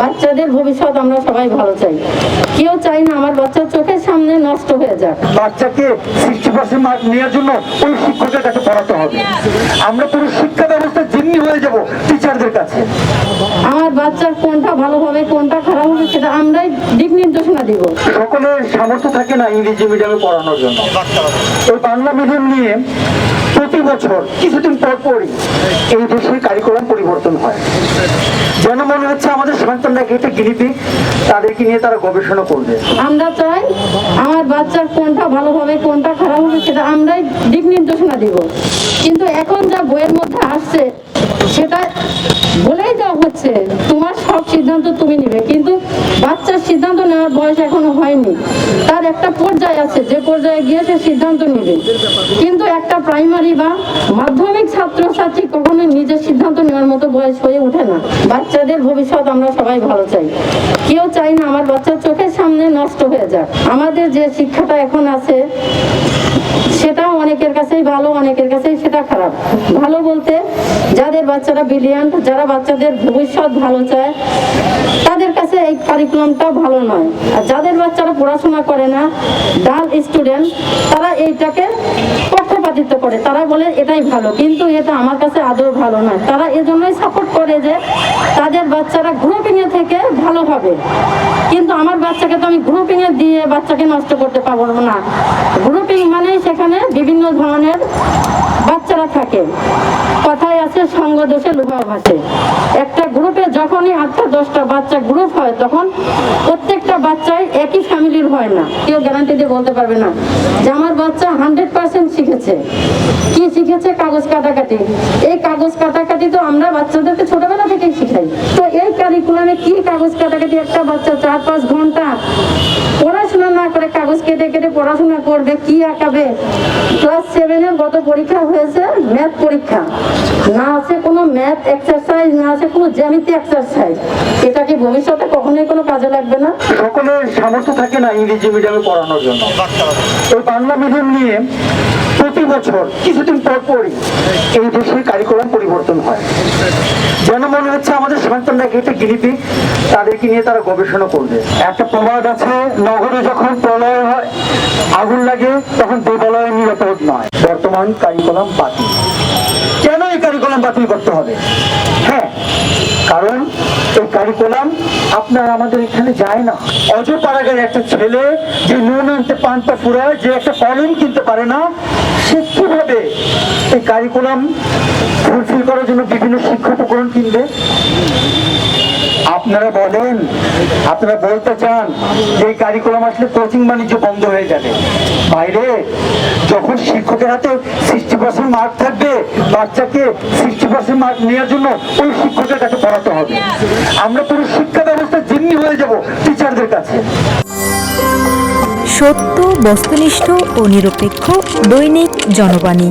বাচ্চাদের ভবিষ্যৎ আমরা সবাই ভালো চাই। কেউ চাই না আমার বাচ্চার চোখের সামনে নষ্ট হয়ে যাক। বাচ্চাকে সিক্সটি পার্সেন্ট মার্ক নেওয়ার জন্য ওই শিক্ষকের কাছে পড়াতে হবে। আমরা পুরো শিক্ষা ব্যবস্থা জিম্মি হয়ে যাব টিচারদের কাছে। আমার বাচ্চার কোনটা ভালো হবে কোনটা খারাপ হবে সেটা আমরাই দিক নির্দেশনা দিব। সকলের সামর্থ্য থাকে না ইংরেজি মিডিয়ামে পড়ানোর জন্য। ওই বাংলা মিডিয়াম নিয়ে প্রতি বছর কিছুদিন পর পরই এই দেশের কারিকুলাম পরিবর্তন হয়। যেন এটা গিরিপি তাদেরকে নিয়ে তারা গবেষণা করবে। আমরা চাই আমার বাচ্চার কোনটা ভালো হবে কোনটা খারাপ হবে সেটা আমরাই দিক নির্দেশনা দিব। কিন্তু এখন যা বইয়ের মধ্যে আসছে, সেটা বলেই দেওয়া হচ্ছে। তোমার সিদ্ধান্ত তুমি নিবে। কিন্তু বাচ্চার সিদ্ধান্ত নেওয়ার বয়স এখনও হয়নি। তার একটা পর্যায়ে আছে, যে পর্যায়ে গিয়ে সে সিদ্ধান্ত নেবে। কিন্তু একটা প্রাইমারি বা মাধ্যমিক ছাত্রছাত্রী কখনো নিজের সিদ্ধান্ত নেওয়ার মতো বয়স হয়ে ওঠে না। বাচ্চাদের ভবিষ্যৎ আমরা সবাই ভালো চাই। কেউ চাই না আমার বাচ্চার চোখের সামনে নষ্ট হয়ে যাক। আমাদের যে শিক্ষাটা এখন আছে, সেটাও অনেকের কাছেই ভালো, অনেকের কাছেই সেটা খারাপ। ভালো বলতে যাদের বাচ্চারা ব্রিলিয়ান্ট যারা বাচ্চাদের ভবিষ্যৎ ভালো চায়, তাদের কাছে এই কারিকুলামটা ভালো নয়। আর যাদের বাচ্চারা পড়াশোনা করে না ডাল স্টুডেন্ট তারা এইটাকে পক্ষপাতিত্ব করে। তারা বলে, এটাই ভালো। কিন্তু এটা আমার কাছে আদৌ ভালো নয়। তারা এজন্যই সাপোর্ট করে যে, তাদের বাচ্চারা গ্রুপিং এ থেকে ভালো হবে। কিন্তু আমার বাচ্চাকে তো আমি গ্রুপিং এ দিয়ে বাচ্চাকে নষ্ট করতে পারব না। গ্রুপিং মানে সেখানে বিভিন্ন ধরনের বাচ্চারা থাকে। কথায় আছে সঙ্গ দোষে লোভা ভাসে। একটা গ্রুপে যখনই আটটা, দশটা বাচ্চা গ্রুপ হয়, তখন প্রত্যেকটা বাচ্চাই একই ফ্যামিলির হয় না। কেউ গ্যারান্টি দিয়ে বলতে পারবে না যে আমার বাচ্চা হান্ড্রেড পার্সেন্ট শিখেছে। কি শিখেছে? কাগজ কাটাকাটি। এই কাগজ কাটাকাটি তো আমরা বাচ্চাদেরকে ছোটবেলা থেকেই শিখাই। তো এই কারিকুলামে কি কাগজ কাটাকাটি? একটা বাচ্চা চার, পাঁচ ঘণ্টা পড়াশোনা না করে কাগজ কেটে কেটে পড়াশোনা করবে, কি আঁকাবে? ক্লাস সেভেনের গত পরীক্ষা হয়েছে ম্যাথ পরীক্ষা। না আছে কোনো ম্যাথ এক্সারসাইজ না আছে কোনো জ্যামিতি এক্সারসাইজ এটা কি ভবিষ্যতে কখনোই কোনো কাজে লাগবে না? সকলের সামর্থ্য থাকে না ইংরেজি মিডিয়ামে পড়ানোর জন্য। ওই বাংলা মিডিয়াম নিয়ে প্রতি বছর, কিছুদিন পর পরই এই দেশের কারিকুলাম পরিবর্তন হয়। যেন মনে হচ্ছে আমাদের সন্তানরা এটা গিরিপি, তাদেরকে নিয়ে তারা গবেষণা করবে। একটা প্রবাদ আছে, নগরে যখন প্রলয় হয়, আগুন লাগে, তখন দেবালয় নিরাপদ নয়। বর্তমান কারিকুলাম বাতিল। কেন এই কারিকুলাম বাতিল করতে হবে? হ্যাঁ কারণ এই কারিকুলাম আপনার আমাদের এখানে যায় না। অজপাড়াগের একটা ছেলে যে নুন আনতে পান্তা ফুরায় যে একটা কলম কিনতে পারে না, সে কীভাবে এই কারিকুলাম ফুলফিল করার জন্য বিভিন্ন শিক্ষা উপকরণ কিনবে? আপনারা বলেন, আপনারা বলতে চান যে এই কারিকুলাম আসলে কোচিং বাণিজ্য বন্ধ হয়ে যাবে। বাইরে যখন শিক্ষকের হাতে সিক্সটি পার্সেন্ট মার্ক থাকবে, বাচ্চাকে সিক্সটি পার্সেন্ট মার্ক নেওয়ার জন্য ওই শিক্ষকের কাছে পড়াতে হবে। আমরা পুরো শিক্ষা ব্যবস্থা জিম্মি হয়ে যাব টিচারদের কাছে। সত্য, বস্তুনিষ্ঠ ও নিরপেক্ষ দৈনিক জনবাণী।